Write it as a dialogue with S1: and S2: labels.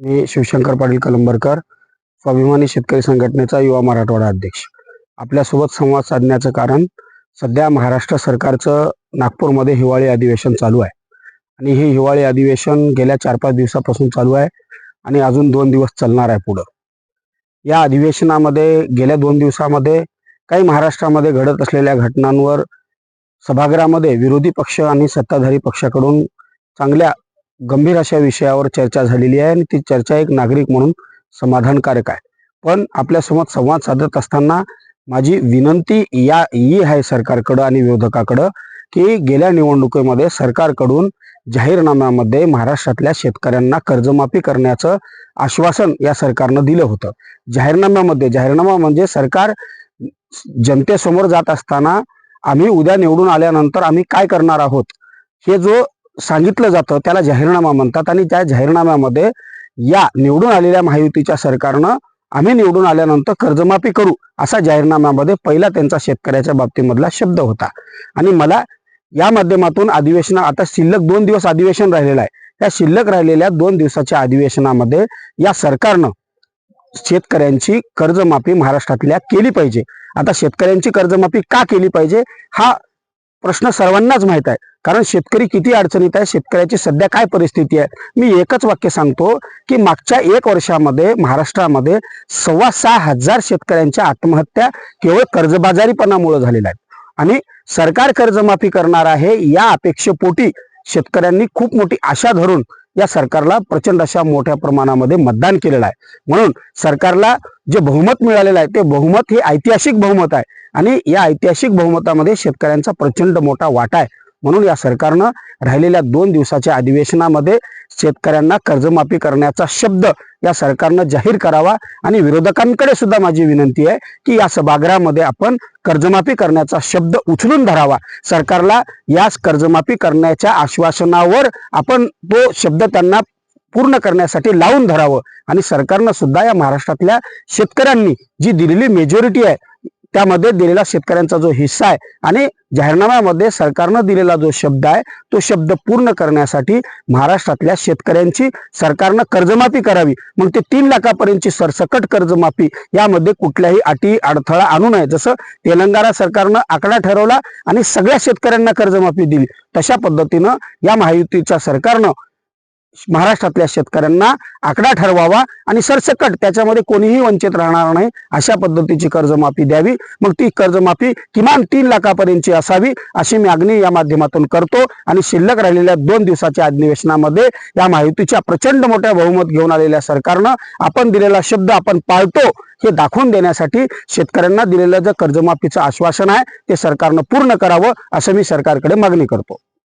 S1: मी शिवशंकर पाटील कलंबरकर स्वाभिमानी शेतकरी संघटनेचा युवा मराठवाडा अध्यक्ष. आपल्यासोबत संवाद साधण्याचं कारण सध्या महाराष्ट्र सरकारचं नागपूरमध्ये हिवाळी अधिवेशन चालू आहे. आणि हे हिवाळी अधिवेशन गेल्या चार पाच दिवसापासून चालू आहे आणि अजून दोन दिवस चालणार आहे पुढं. या अधिवेशनामध्ये गेल्या दोन दिवसामध्ये काही महाराष्ट्रामध्ये घडत असलेल्या घटनांवर सभागृहामध्ये विरोधी पक्ष आणि सत्ताधारी पक्षाकडून चांगल्या गंभीर अशा विषयावर चर्चा झालेली आहे आणि ती चर्चा एक नागरिक म्हणून समाधानकारक आहे. पण आपल्यासमोर संवाद साधत असताना माझी विनंती या ही आहे सरकारकडं आणि विरोधकाकडं की गेल्या निवडणुकीमध्ये सरकारकडून जाहीरनाम्यामध्ये महाराष्ट्रातल्या शेतकऱ्यांना कर्जमाफी करण्याचं आश्वासन या सरकारनं दिलं होतं. जाहीरनाम्यामध्ये जाहीरनामा म्हणजे सरकार जनतेसमोर जात असताना आम्ही उद्या निवडून आल्यानंतर आम्ही काय करणार आहोत? हे जो सांगितलं जातं त्याला जाहीरनामा म्हणतात आणि त्या जाहीरनाम्यामध्ये या निवडून आलेल्या महायुतीच्या सरकारनं आम्ही निवडून आल्यानंतर कर्जमाफी करू असा जाहीरनाम्यामध्ये पहिला त्यांचा शेतकऱ्याच्या बाबतीमधला शब्द होता. आणि मला या माध्यमातून अधिवेशन आता शिल्लक दोन दिवस अधिवेशन राहिलेलं आहे. त्या शिल्लक राहिलेल्या दोन दिवसाच्या अधिवेशनामध्ये या सरकारनं शेतकऱ्यांची कर्जमाफी महाराष्ट्रातल्या केली पाहिजे. आता शेतकऱ्यांची कर्जमाफी का केली पाहिजे हा प्रश्न सर्वांनाच माहीत आहे. कारण शेतकरी किती अडचणीत आहे शेतकऱ्याची सध्या काय परिस्थिती आहे? मी एकच वाक्य सांगतो की मागच्या एक वर्षामध्ये महाराष्ट्रामध्ये सव्वा सहा हजार शेतकऱ्यांच्या आत्महत्या केवळ कर्जबाजारीपणामुळे झालेल्या आहेत. आणि सरकार कर्जमाफी करणार आहे या अपेक्षेपोटी शेतकऱ्यांनी खूप मोठी आशा धरून या सरकारला प्रचंड अशा मोठ्या प्रमाणामध्ये मतदान केलेलं आहे. म्हणून सरकारला जे बहुमत मिळालेलं आहे ते बहुमत हे ऐतिहासिक बहुमत आहे. आणि या ऐतिहासिक बहुमतामध्ये शेतकऱ्यांचा प्रचंड मोठा वाटा आहे. म्हणून या सरकारनं राहिलेल्या दोन दिवसाच्या अधिवेशनामध्ये शेतकऱ्यांना कर्जमाफी करण्याचा शब्द या सरकारनं जाहीर करावा आणि विरोधकांकडे सुद्धा माझी विनंती आहे की या सभागृहामध्ये आपण कर्जमाफी करण्याचा शब्द उचलून धरावा. सरकारला याच कर्जमाफी करण्याच्या आश्वासनावर आपण तो शब्द त्यांना पूर्ण करण्यासाठी लावून धरावं. आणि सरकारनं सुद्धा या महाराष्ट्रातल्या शेतकऱ्यांनी जी दिलेली मेजॉरिटी आहे त्यामध्ये दिलेला शेतकऱ्यांचा जो हिस्सा आहे आणि जाहीरनाम्यामध्ये सरकारनं दिलेला जो शब्द आहे तो शब्द पूर्ण करण्यासाठी महाराष्ट्रातल्या शेतकऱ्यांची सरकारनं कर्जमाफी करावी. मग ते तीन लाखापर्यंतची सरसकट कर्जमाफी यामध्ये कुठल्याही अटी अडथळा आणू नये. जसं तेलंगणा सरकारनं आकडा ठरवला आणि सगळ्या शेतकऱ्यांना कर्जमाफी दिली. तशा पद्धतीनं या महायुतीच्या सरकारनं महाराष्ट्रातल्या शेतकऱ्यांना आकडा ठरवावा आणि सरसकट त्याच्यामध्ये कोणीही वंचित राहणार नाही अशा पद्धतीची कर्जमाफी द्यावी. मग ती कर्जमाफी किमान तीन लाखापर्यंतची असावी अशी मागणी या माध्यमातून करतो आणि शिल्लक राहिलेल्या दोन दिवसाच्या अधिवेशनामध्ये या माहितीच्या प्रचंड मोठ्या बहुमत घेऊन आलेल्या सरकारनं आपण दिलेला शब्द आपण पाळतो हे दाखवून देण्यासाठी शेतकऱ्यांना दिलेलं जे कर्जमाफीचं आश्वासन आहे ते सरकारनं पूर्ण करावं असं मी सरकारकडे मागणी करतो.